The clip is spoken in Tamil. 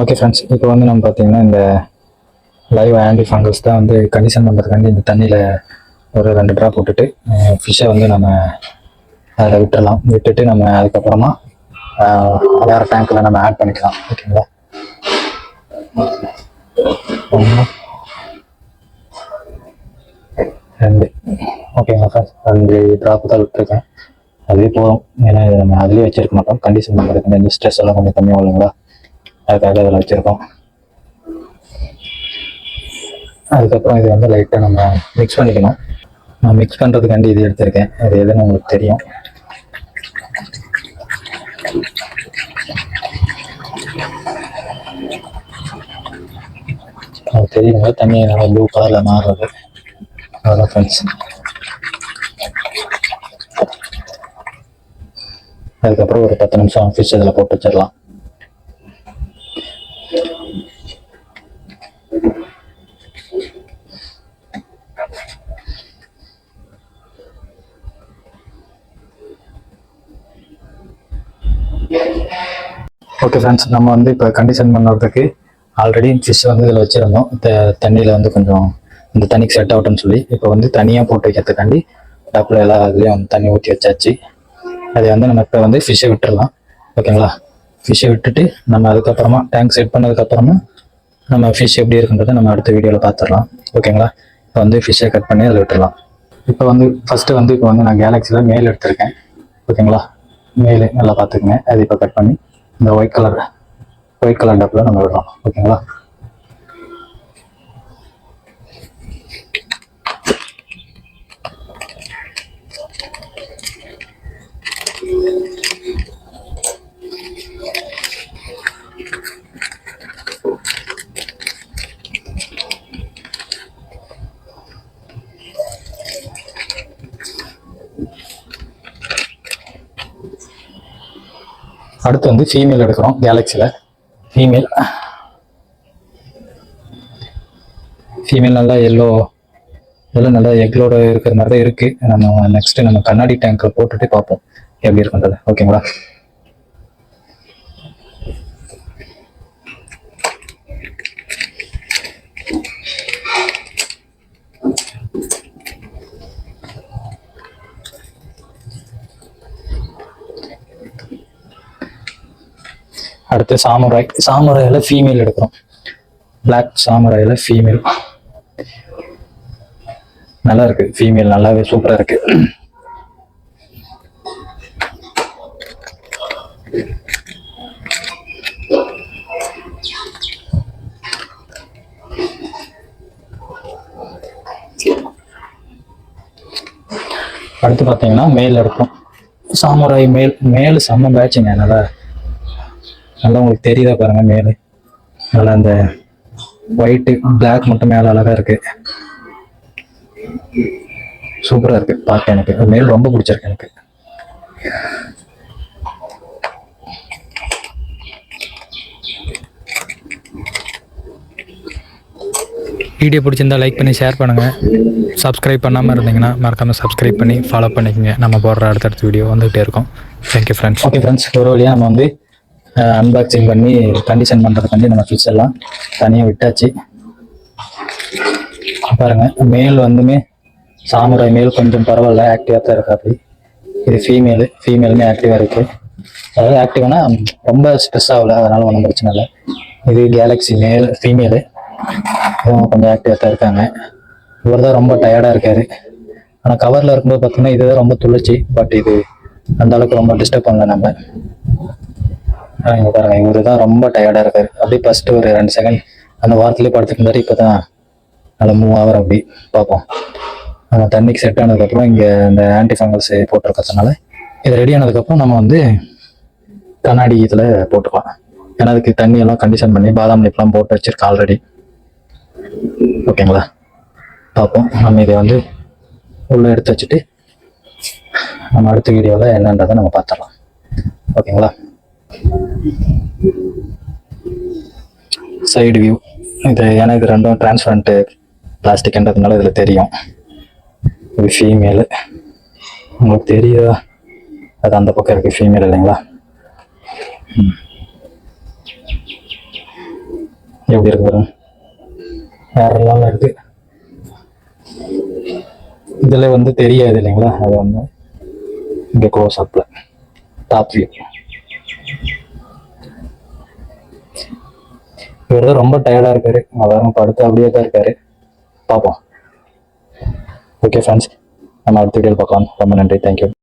ஓகே ஃப்ரெண்ட்ஸ் இப்போ வந்து நம்ம பார்த்தீங்கன்னா இந்த லைவ் ஆன்டி ஃபங்கல்ஸ் தான் வந்து கண்டிஷன் பண்ணுறதுக்காண்டி இந்த தண்ணியில் ஒரு ரெண்டு ட்ராப் விட்டுட்டு ஃபிஷ்ஷை வந்து நம்ம அதில் விட்டுறலாம். விட்டுட்டு நம்ம அதுக்கப்புறமா வேறு டேங்க்கில் நம்ம ஆட் பண்ணிக்கலாம். ஓகேங்களா ஒன்று ரெண்டு. ஓகேங்களா ஃப்ரெண்ட்ஸ் ரெண்டு ட்ராப் தான் விட்டுருக்கேன். அதுவே போதும். ஏன்னா நம்ம அதுலேயே வச்சிருக்க மாட்டோம். கண்டிஷன் பண்ணுறதுக்கு இந்த ஸ்ட்ரெஸ் எல்லாம் கொஞ்சம் கம்மியாக இல்லைங்களா அதுக்காக அதில் வச்சுருக்கோம். அதுக்கப்புறம் இது வந்து லைட்டாக நம்ம மிக்ஸ் பண்ணிக்கணும். நான் மிக்ஸ் பண்ணுறதுக்காண்டி இது எடுத்திருக்கேன். அது எதுன்னு உங்களுக்கு தெரியும். அது தெரியுங்க தண்ணி நல்லா ப்ளூ கலரில் மாறுறது. அதான் ஃப்ரெண்ட்ஸ் அதுக்கப்புறம் ஒரு பத்து நிமிஷம் ஃபிஷ் இதில் போட்டு வச்சிடலாம். ஓகே ஃப்ரெண்ட்ஸ் நம்ம வந்து இப்போ கண்டிஷன் பண்ணுறதுக்கு ஆல்ரெடி ஃபிஷ் வந்து இதில் வச்சுருந்தோம். தண்ணியில் வந்து கொஞ்சம் இந்த தண்ணிக்கு செட் ஆகட்டும்னு சொல்லி. இப்போ வந்து தனியாக போட்டு வைக்கிறதுக்காண்டி டப்பில் எல்லா இதுலேயும் தண்ணி ஊற்றி வச்சாச்சு. அதை வந்து நம்ம இப்போ வந்து ஃபிஷ்ஷை விட்டுடலாம் ஓகேங்களா ஃபிஷ்ஷை விட்டுட்டு நம்ம அதுக்கப்புறமா டேங்க் செட் பண்ணதுக்கப்புறமா நம்ம ஃபிஷ் எப்படி இருக்குன்றதை நம்ம அடுத்த வீடியோவில் பார்த்துடலாம். ஓகேங்களா இப்போ வந்து ஃபிஷ்ஷை கட் பண்ணி அதில் விட்டுடலாம். இப்போ வந்து ஃபஸ்ட்டு வந்து இப்போ வந்து நான் கேலக்ஸியில் மேல் எடுத்திருக்கேன். ஓகேங்களா மேலே நல்லா பார்த்துக்குங்க. அது இப்போ கட் பண்ணி இந்த ஒயிட் கலர் ஒயிட் கலர் டப்பில் நம்ம விடுறோம் ஓகேங்களா அடுத்து வந்து ஃபீமேல் எடுக்கிறோம் கேலக்ஸியில் ஃபீமேல் ஃபீமேல் நல்லா எல்லோ இதெல்லாம் நல்லா எக்லோட இருக்கிற மாதிரி தான் இருக்குது நம்ம நெக்ஸ்ட்டு நம்ம கண்ணாடி டேங்க்கில் போட்டுட்டு பார்ப்போம். எப்படி இருக்குன்றது. ஓகேங்களா அடுத்து சாமுராய். சாமுராயில் ஃபீமேல் எடுக்கிறோம். பிளாக் சாமுராயில் ஃபீமேல் நல்லா இருக்கு. ஃபீமேல் நல்லாவே சூப்பரா இருக்கு. அடுத்து பார்த்தீங்கன்னா மேல் இருக்கும் சாமுராய் மேல் மேல் செம்ம பேட்சுங்க நல்லா நல்லா உங்களுக்கு தெரியுதா பாருங்க மேலே. நல்லா அந்த ஒயிட்டு பிளாக் மட்டும் மேல அழகா இருக்கு. சூப்பரா இருக்கு. பார்க்க எனக்கு. மேல் ரொம்ப பிடிச்சிருக்கு எனக்கு. வீடியோ பிடிச்சிருந்தா லைக் பண்ணி ஷேர் பண்ணுங்கள் சப்ஸ்கிரைப் பண்ணாமல் இருந்தீங்கன்னா மறக்காமல் சப்ஸ்கிரைப் பண்ணி ஃபாலோ பண்ணிக்கங்க. நம்ம போடுற அடுத்தடுத்த வீடியோ வந்துகிட்டே இருக்கும். தேங்க்யூ ஃப்ரெண்ட்ஸ் ஓகே ஃப்ரெண்ட்ஸ் ஒரு வழியாக நம்ம வந்து அன்பாக்சிங் பண்ணி கண்டிஷன் பண்ணுறதுக்காண்டி நம்ம ஃபிஷ் எல்லாம் தனியாக விட்டாச்சு. பாருங்க மேல் வந்துமே சாமுராய் மேல் கொஞ்சம் பரவாயில்ல ஆக்டிவாக தான் இருக்கு அப்படி இது ஃபீமேலு ஃபீமேலுமே ஆக்டிவாக இருக்குது அதாவது ஆக்டிவ்னா ரொம்ப ஸ்ட்ரெஸ் ஆகல அதனால ஒன்றும் பிரச்சனை இல்லை. இது கேலக்ஸி மேல் ஃபீமேலு இவங்க கொஞ்சம் ஆக்டிவாக தான் இருக்காங்க. இவர் தான் ரொம்ப டயர்டாக இருக்காரு. ஆனால் கவரில் இருக்கும்போது பார்த்தீங்கன்னா இதுதான் ரொம்ப துளிச்சு பட் இது அந்த அளவுக்கு ரொம்ப டிஸ்டர்ப் பண்ணல நம்ம. இங்க பாருங்க இவரு தான் ரொம்ப டயர்டாக இருக்காரு. அப்படியே ஃபர்ஸ்ட் ஒரு ரெண்டு செகண்ட் அந்த வாரத்துலேயே படுத்துட்டு இருந்தாரு இப்போ தான் நல்லா மூவ் ஆகிற அப்படி பார்ப்போம். நம்ம தண்ணிக்கு செட் ஆனதுக்கப்புறம் இங்கே இந்த ஆன்டி ஃபங்கல்ஸ் போட்டிருக்கிறதுனால இது ரெடி ஆனதுக்கப்புறம் நம்ம வந்து கண்ணாடி இதில் போட்டுக்கலாம். ஏன்னா அதுக்கு தண்ணியெல்லாம் கண்டிஷன் பண்ணி பாதாம் லிப்லாம் போட்டு வச்சிருக்கேன் ஆல்ரெடி ஓகேங்களா பார்ப்போம். நம்ம இதை வந்து உள்ளே எடுத்து வச்சுட்டு நம்ம அடுத்த வீடியோவில் என்னன்றதை நம்ம பார்த்துடலாம். ஓகேங்களா சைடு வியூ இது ஏன்னா இது ரெண்டும் டிரான்ஸ்பரண்ட்டு பிளாஸ்டிக்ன்றதுனால இதில் தெரியும். இது ஃபீமேலு உங்களுக்கு தெரியுதா? அது அந்த பக்கம் இருக்குது ஃபீமேல் இல்லைங்களா? எப்படி இருக்கு பாருங்க. வேற லெவலில் இருக்கு. இதில் வந்து தெரியாது இல்லைங்களா? அது வந்து இங்கே க்ளோஸ் அப்பில் டாப் வியூ இவர் தான் ரொம்ப டயர்டா இருக்காரு. அவரும் படுத்து அப்படியே தான் இருக்காரு. பார்ப்போம் ஓகே ஃப்ரெண்ட்ஸ் நம்ம அடுத்த வீடியோ பார்க்கலாம். ரொம்ப நன்றி. தேங்க்யூ